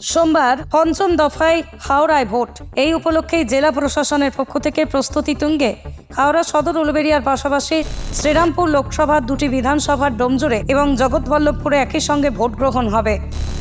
সোমবার পঞ্চম দফায় হাওড়ায় ভোট। এই উপলক্ষেই জেলা প্রশাসনের পক্ষ থেকে প্রস্তুতি তুঙ্গে। হাওড়া সদর উলুবেরিয়ার পাশাপাশি শ্রীরামপুর লোকসভার দুটি বিধানসভার ডোমজুড়ে এবং জগৎবল্লভপুরে একই সঙ্গে ভোট গ্রহণ হবে।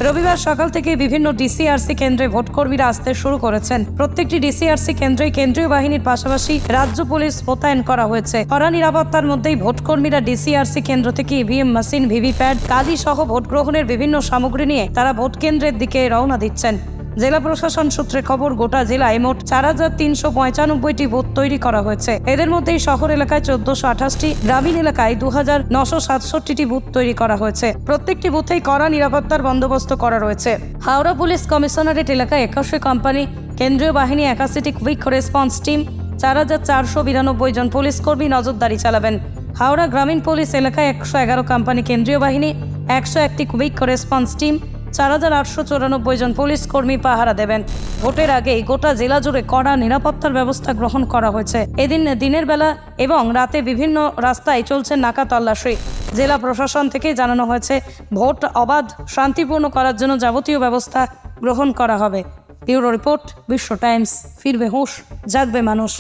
রবিবার সকাল থেকে বিভিন্ন ডিসিআরসি কেন্দ্রে ভোটকর্মীরা আসতে শুরু করেছেন। প্রত্যেকটি ডিসিআরসি কেন্দ্রেই কেন্দ্রীয় বাহিনীর পাশাপাশি রাজ্য পুলিশ মোতায়েন করা হয়েছে। কড়া নিরাপত্তার মধ্যেই ভোটকর্মীরা ডিসিআরসি কেন্দ্র থেকে ইভিএম মেশিন, ভিভিপ্যাট কালি সহ ভোট গ্রহণের বিভিন্ন সামগ্রী নিয়ে তারা ভোট কেন্দ্রের দিকে রওনা দিচ্ছেন। জেলা প্রশাসন সূত্রে খবর, গোটা জেলায় মোট চার হাজার তিনশো পঁচানব্বইটি বুথ তৈরি করা হয়েছে। এদের মধ্যেই শহর এলাকায় চোদ্দশো আঠাশটি, গ্রামীণ এলাকায় দু হাজার নশো সাতষট্টিটি বুথ তৈরি করা হয়েছে। প্রত্যেকটি বুথেই কড়া নিরাপত্তার বন্দোবস্ত করা রয়েছে। হাওড়া পুলিশ কমিশনারেট এলাকায় একাশি কোম্পানি, কেন্দ্রীয় বাহিনী একাশিটি কুইক রেসপন্স টিম, চার হাজার চারশো বিরানব্বই জন পুলিশ কর্মী নজরদারি চালাবেন। হাওড়া গ্রামীণ পুলিশ এলাকায় একশো এগারো কোম্পানি, কেন্দ্রীয় বাহিনী, একশো একটি কুইক রেসপন্স টিম চার হাজার আটশো চুরানব্বই জন পুলিশ কর্মী পাহারা দেবেন। ভোটের আগেই গোটা জেলা জুড়ে কড়া নিরাপত্তার ব্যবস্থা গ্রহণ করা হয়েছে। এদিন দিনের বেলা এবং রাতে বিভিন্ন রাস্তায় চলছে নাকা তল্লাশি। জেলা প্রশাসন থেকে জানানো হয়েছে, ভোট অবাধ, শান্তিপূর্ণ করার জন্য যাবতীয় ব্যবস্থা গ্রহণ করা হবে। ব্যুরো রিপোর্ট, বিশ্ব টাইমস, ফিরবে হুঁশ, জাগবে মানুষ।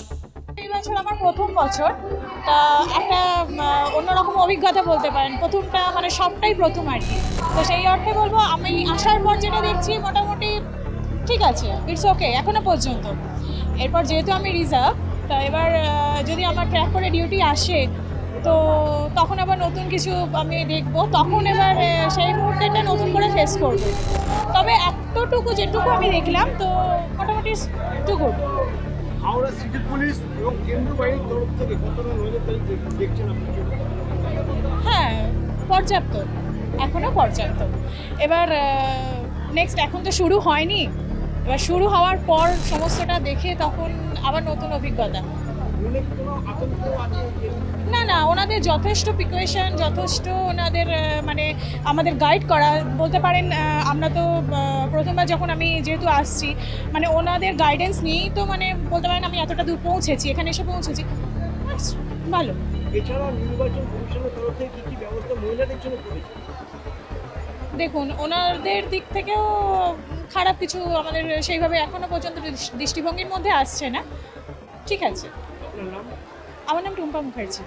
বছর আমার প্রথম বছর। তা একটা অন্যরকম অভিজ্ঞতা বলতে পারেন। প্রথমটা মানে সবটাই প্রথম আর কি। তো সেই অর্থে বলব, আমি আসার পর যেটা দেখছি, মোটামুটি ঠিক আছে ইটস ওকে এখনও পর্যন্ত। এরপর যেহেতু আমি রিজার্ভ তা এবার যদি আমার ট্র্যাক করে ডিউটি আসে, তো তখন আবার নতুন কিছু আমি দেখব। তখন এবার সেই মুহূর্তেটা নতুন করে ফেস করব। তবে এতটুকু যেটুকু আমি দেখলাম, তো মোটামুটি too good Howrah city police এবং কেন্দ্রীয় বাহিনীর তরফ থেকে কতটা নজরদারি দেখ- দেখছেন হ্যাঁ পর্যাপ্ত এখনও পর্যাপ্ত। এবার নেক্সট এখন তো শুরু হয়নি। এবার শুরু হওয়ার পর সমস্তটা দেখে তখন আবার নতুন অভিজ্ঞতা। না না ওনাদের যথেষ্ট প্রিকোয়েশন যথেষ্ট ওনাদের মানে আমাদের গাইড করা। বলতে পারেন আমরা তো প্রথমবার যখন আমি যেহেতু আসছি মানে ওনাদের গাইডেন্স নিয়েই তো মানে বলতে পারেন আমি এতটা দূর পৌঁছেছি এখানে এসে পৌঁছেছি। ভালো। এছাড়া নির্বাচন কমিশনের তরফ থেকে কী কী ব্যবস্থা মহিলাদের জন্য করেছে দেখুন ওনাদের দিক থেকেও খারাপ কিছু আমাদের সেইভাবে এখনও পর্যন্ত দৃষ্টিভঙ্গির মধ্যে আসছে না। ঠিক আছে। আপনার আমার নাম টুম্পা মুখার্জি।